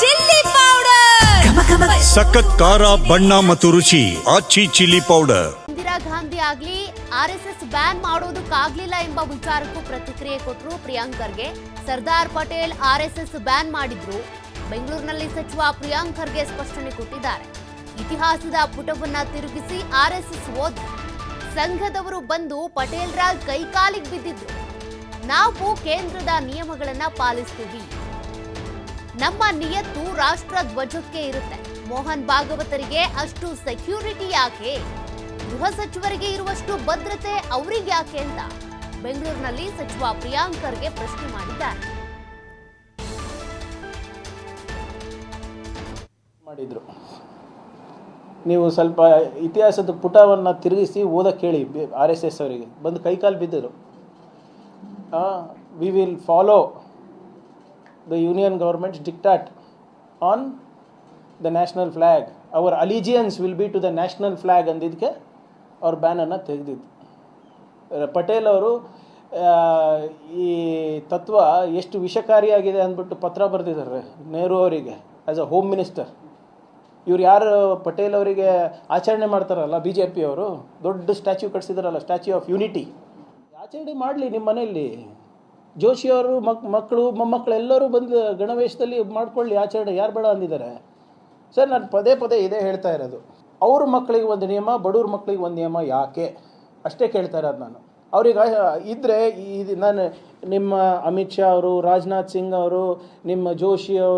Chilli powder. ಸಖತ್ ಖಾರ ಬಣ್ಣ ಮತ್ತು ರುಚಿ ಆಚಿ ಚಿಲ್ಲಿ ಪೌಡರ್. ಇಂದಿರಾ ಗಾಂಧಿ ಆಗ್ಲಿ ಆರ್ ಎಸ್ ಎಸ್ ಬ್ಯಾನ್ ಮಾಡೋದಕ್ಕಾಗ್ಲಿಲ್ಲ ಎಂಬ ವಿಚಾರಕ್ಕೂ ಪ್ರತಿಕ್ರಿಯೆ ಕೊಟ್ಟರು Priyank Kharge. Sardar Patel R S S ban ಮಾಡಿದ್ರು. ಬೆಂಗಳೂರಿನಲ್ಲಿ ಸಚಿವ ಪ್ರಿಯಾಂಕ್ ಖರ್ಗೆ ಸ್ಪಷ್ಟನೆ ಕೊಟ್ಟಿದ್ದಾರೆ. ಇತಿಹಾಸದ ಪುಟವನ್ನ ತಿರುಗಿಸಿ ಆರ್ ಎಸ್ ಎಸ್ ಓದ್. ಸಂಘದವರು ಬಂದು ಪಟೇಲ್ರ ಕೈಕಾಲಿಗೆ ಬಿದ್ದಿದ್ರು. ನಾವು ಕೇಂದ್ರದ ನಿಯಮಗಳನ್ನ ಪಾಲಿಸ್ತೀವಿ. ನಮ್ಮ ನಿಯತ್ತು ರಾಷ್ಟ್ರ ಧ್ವಜಕ್ಕೆ ಇರುತ್ತೆ. ಮೋಹನ್ ಭಾಗವತರಿಗೆ ಅಷ್ಟು ಸೆಕ್ಯೂರಿಟಿ ಯಾಕೆ? ಗೃಹ ಸಚಿವರಿಗೆ ಇರುವಷ್ಟು ಭದ್ರತೆ ಅವ್ರಿಗೆ ಯಾಕೆ ಅಂತ? ಬೆಂಗಳೂರಿನಲ್ಲಿ ಸಚಿವ ಪ್ರಿಯಾಂಕರ್ಗೆ ಪ್ರಶ್ನೆ ಮಾಡಿದ್ದಾರೆ. ಮಾಡಿದ್ರು. ನೀವು ಸ್ವಲ್ಪ ಇತಿಹಾಸದ ಪುಟವನ್ನು ತಿರುಗಿಸಿ ಓದಕ್ಕೆ ಹೇಳಿ ಆರ್ ಎಸ್ ಎಸ್ ಅವರಿಗೆ. ಬಂದು ಕೈಕಾಲು ಬಿದ್ದರು we will follow the union government's diktat on the national flag our allegiance will be to the national flag ಅಂದಿದ್ದಕ್ಕೆ ಅವ್ರ ಬ್ಯಾನನ್ನು ತೆಗೆದಿದ್ದು. ಪಟೇಲ್ ಅವರು ಈ ತತ್ವ ಎಷ್ಟು ವಿಷಕಾರಿಯಾಗಿದೆ ಅಂದ್ಬಿಟ್ಟು ಪತ್ರ ಬರೆದಿದ್ದಾರೆ ನೆಹರು ಅವರಿಗೆ ಆ್ಯಸ್ ಅ ಹೋಮ್ ಮಿನಿಸ್ಟರ್ ಇವ್ರು ಯಾರು ಪಟೇಲ್ ಅವರಿಗೆ ಆಚರಣೆ ಮಾಡ್ತಾರಲ್ಲ ಬಿ ಜೆ ಪಿಯವರು ದೊಡ್ಡ ಸ್ಟ್ಯಾಚ್ಯೂ ಕಟ್ಸಿದಾರಲ್ಲ ಸ್ಟ್ಯಾಚ್ಯೂ ಆಫ್ ಯೂನಿಟಿ ಆಚರಣೆ ಮಾಡಲಿ ನಿಮ್ಮ ಮನೆಯಲ್ಲಿ. ಜೋಶಿಯವರು ಮಕ್, ಮಕ್ಕಳು, ಮೊಮ್ಮಕ್ಕಳು ಎಲ್ಲರೂ ಬಂದು ಗಣವೇಶದಲ್ಲಿ ಮಾಡ್ಕೊಳ್ಳಿ, ಆಚರಣೆ ಯಾರು ಬೇಡ ಅಂದಿದ್ದಾರೆ. ಸರ್, ನಾನು ಪದೇ ಪದೇ ಇದೇ ಹೇಳ್ತಾ ಇರೋದು. ಅವ್ರ ಮಕ್ಕಳಿಗೆ ಒಂದು ನಿಯಮ, ಬಡವ್ರ ಮಕ್ಕಳಿಗೆ ಒಂದು ನಿಯಮ ಯಾಕೆ? ಅಷ್ಟೇ ಕೇಳ್ತಾ ಇರೋದು ನಾನು. ಅವ್ರಿಗೆ ಇದ್ದರೆ ಇದು, ನಾನು ನಿಮ್ಮ ಅಮಿತ್ ಶಾ ಅವರು, ರಾಜನಾಥ್ ಸಿಂಗ್ ಅವರು, ನಿಮ್ಮ ಜೋಶಿ ಅವರು